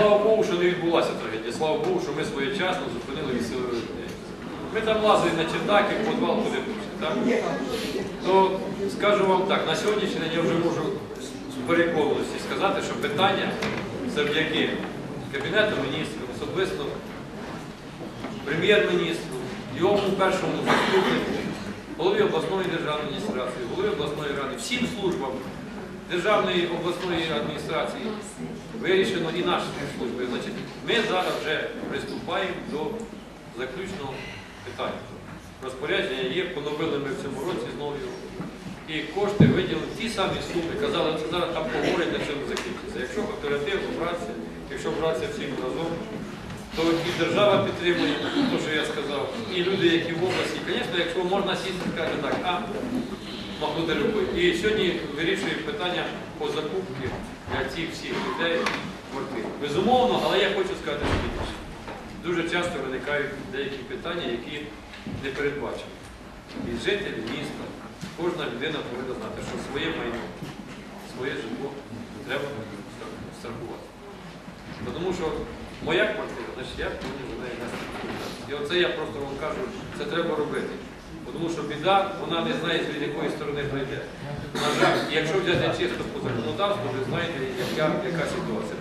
слава Богу, що не відбулася трагедія. Слава Богу, що ми своєчасно зупинили відсилили людей. Ми там лазили на чердаки, в підвал, куди. Так? То скажу вам так, на сьогоднішній день я вже можу з переконаності сказати, що питання завдяки Кабінету міністрів, особисто прем'єр-міністру, йому першому заступнику, голові обласної державної адміністрації, голові обласної ради, всім службам державної обласної адміністрації вирішено і наші служби. Значить, ми зараз вже приступаємо до заключного питання. Розпорядження є, поновили ми в цьому році знову. І кошти виділили ті самі суми. Казали, що зараз там поговорять, на чому закінчиться. Якщо оперативно братися, якщо братися всім разом, то і держава підтримує, те, що я сказав, і люди, які в області. Звісно, якщо можна сісти, сказати так, а рукою. І сьогодні вирішує питання по закупці для цих всіх людей квартир. Безумовно, але я хочу сказати слідче. Дуже часто виникають деякі питання, які не передбачені. І жителі міста, кожна людина повинна знати, що своє майно, своє житло треба страхувати. Тому що моя квартира, значить я повинен за неї нести. І оце я просто вам кажу, це треба робити. Тому що біда, вона не знає, з якої сторони прийде. На жаль, якщо взяти чисто по законодавству, ви знаєте, яка, ситуація.